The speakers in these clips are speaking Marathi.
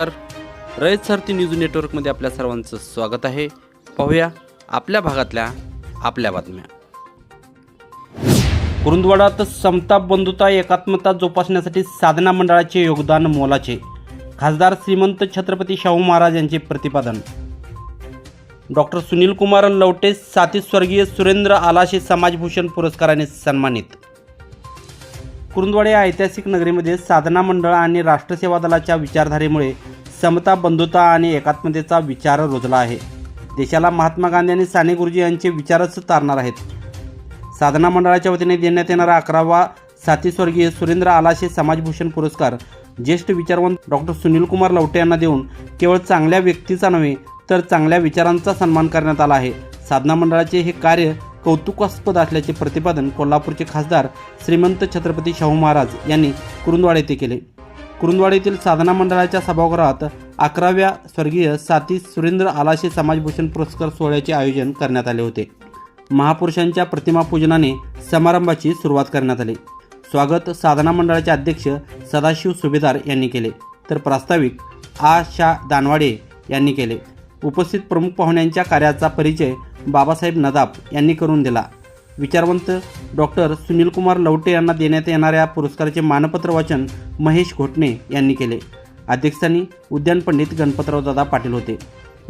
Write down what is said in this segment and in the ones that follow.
तर रयत सारथी न्यूज नेटवर्कमध्ये आपल्या सर्वांचं स्वागत आहे. पाहूया आपल्या भागातल्या आपल्या बातम्या. कुरुंदवाडात समता बंधुता एकात्मता जोपासण्यासाठी साधना मंडळाचे योगदान मोलाचे. खासदार श्रीमंत छत्रपती शाहू महाराज यांचे प्रतिपादन. डॉक्टर सुनील कुमार लवटे साती स्वर्गीय सुरेंद्र आलाशे समाजभूषण पुरस्काराने सन्मानित. कुरुंदवाड या ऐतिहासिक नगरीमध्ये साधना मंडळ आणि राष्ट्रसेवा दलाच्या विचारधारेमुळे समता बंधुता आणि एकात्मतेचा विचार रुजला आहे. देशाला महात्मा गांधी आणि साने गुरुजी यांचे विचारच तारणार आहेत. साधना मंडळाच्या वतीने देण्यात येणारा अकरावा साथीस्वर्गीय सुरेंद्र आलाशे समाजभूषण पुरस्कार ज्येष्ठ विचारवंत डॉक्टर सुनीलकुमार लवटे यांना देऊन केवळ चांगल्या व्यक्तीचा नव्हे तर चांगल्या विचारांचा सन्मान करण्यात आला आहे. साधना मंडळाचे हे कार्य कौतुकास्पद असल्याचे प्रतिपादन कोल्हापूरचे खासदार श्रीमंत छत्रपती शाहू महाराज यांनी कुरुंदवाड येथे केले. कुरुंदवाड येथील साधना मंडळाच्या सभागृहात अकराव्या स्वर्गीय साती सुरेंद्र आलाशे समाजभूषण पुरस्कार सोहळ्याचे आयोजन करण्यात आले होते. महापुरुषांच्या प्रतिमा पूजनाने समारंभाची सुरुवात करण्यात आली. स्वागत साधना मंडळाचे अध्यक्ष सदाशिव सुभेदार यांनी केले. तर प्रास्ताविक आ. शा. दानवाडे यांनी केले. उपस्थित प्रमुख पाहुण्यांच्या कार्याचा परिचय बाबासाहेब नदाब यांनी करून दिला. विचारवंत डॉक्टर सुनीलकुमार लवटे यांना देण्यात येणाऱ्या पुरस्काराचे मानपत्र वाचन महेश घोटणे यांनी केले. अध्यक्षांनी उद्यान पंडित गणपतराव दादा पाटील होते.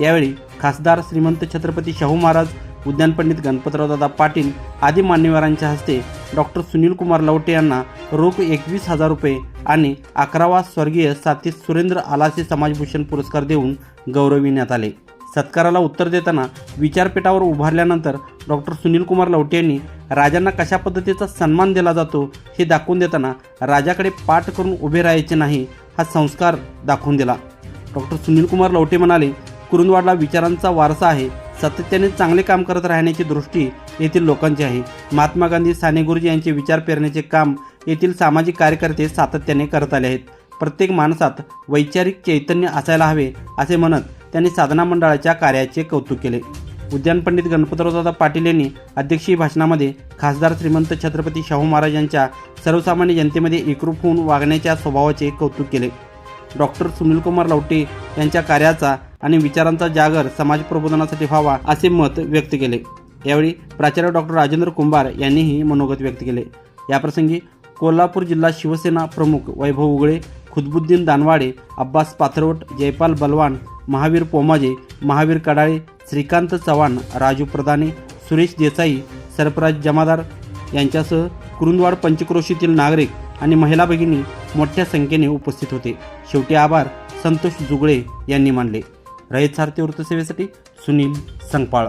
यावेळी खासदार श्रीमंत छत्रपती शाहू महाराज उद्यान पंडित गणपतराव दादा पाटील आदी मान्यवरांच्या हस्ते डॉक्टर सुनीलकुमार लवटे यांना रोख एकवीस हजार रुपये आणि अकरावा स्वर्गीय साथीत सुरेंद्र आलासे समाजभूषण पुरस्कार देऊन गौरविण्यात आले. सत्काराला उत्तर देताना विचारपीठावर उभारल्यानंतर डॉक्टर सुनील कुमार लवटे यांनी राजांना कशा पद्धतीचा सन्मान दिला जातो हे दाखवून देताना राजाकडे पाठ करून उभे राहायचे नाही हा संस्कार दाखवून दिला. डॉक्टर सुनील कुमार लवटे म्हणाले कुरुंदवाडला विचारांचा वारसा आहे. सातत्याने चांगले काम करत राहण्याची दृष्टी येथील लोकांची आहे. महात्मा गांधी साने गुरुजी यांचे विचार पेरण्याचे काम येथील सामाजिक कार्यकर्ते सातत्याने करत आले आहेत. प्रत्येक माणसात वैचारिक चैतन्य असायला हवे असे म्हणत त्यांनी साधना मंडळाच्या कार्याचे कौतुक केले. उद्यान पंडित गणपतरावदादा पाटील यांनी अध्यक्षीय भाषणामध्ये खासदार श्रीमंत छत्रपती शाहू महाराज यांच्या सर्वसामान्य जनतेमध्ये एकरूप होऊन वागण्याच्या स्वभावाचे कौतुक केले. डॉक्टर सुनीलकुमार लवटे यांच्या कार्याचा आणि विचारांचा जागर समाज प्रबोधनासाठी व्हावा असे मत व्यक्त केले. यावेळी प्राचार्य डॉक्टर राजेंद्र कुंभार यांनीही मनोगत व्यक्त केले. याप्रसंगी कोल्हापूर जिल्हा शिवसेना प्रमुख वैभव उगळे खुदबुद्दीन दानवाडे अब्बास पाथरवट जयपाल बलवान महावीर पोमाजे महावीर कडाळे श्रीकांत चव्हाण राजू प्रधाने सुरेश देसाई सरफराज जमादार यांच्यासह कुरुंदवाड पंचक्रोशीतील नागरिक आणि महिला भगिनी मोठ्या संख्येने उपस्थित होते. शेवटी आभार संतोष जुगळे यांनी मानले. रयत सारथी वृत्तसेवेसाठी सुनील संगपाळ.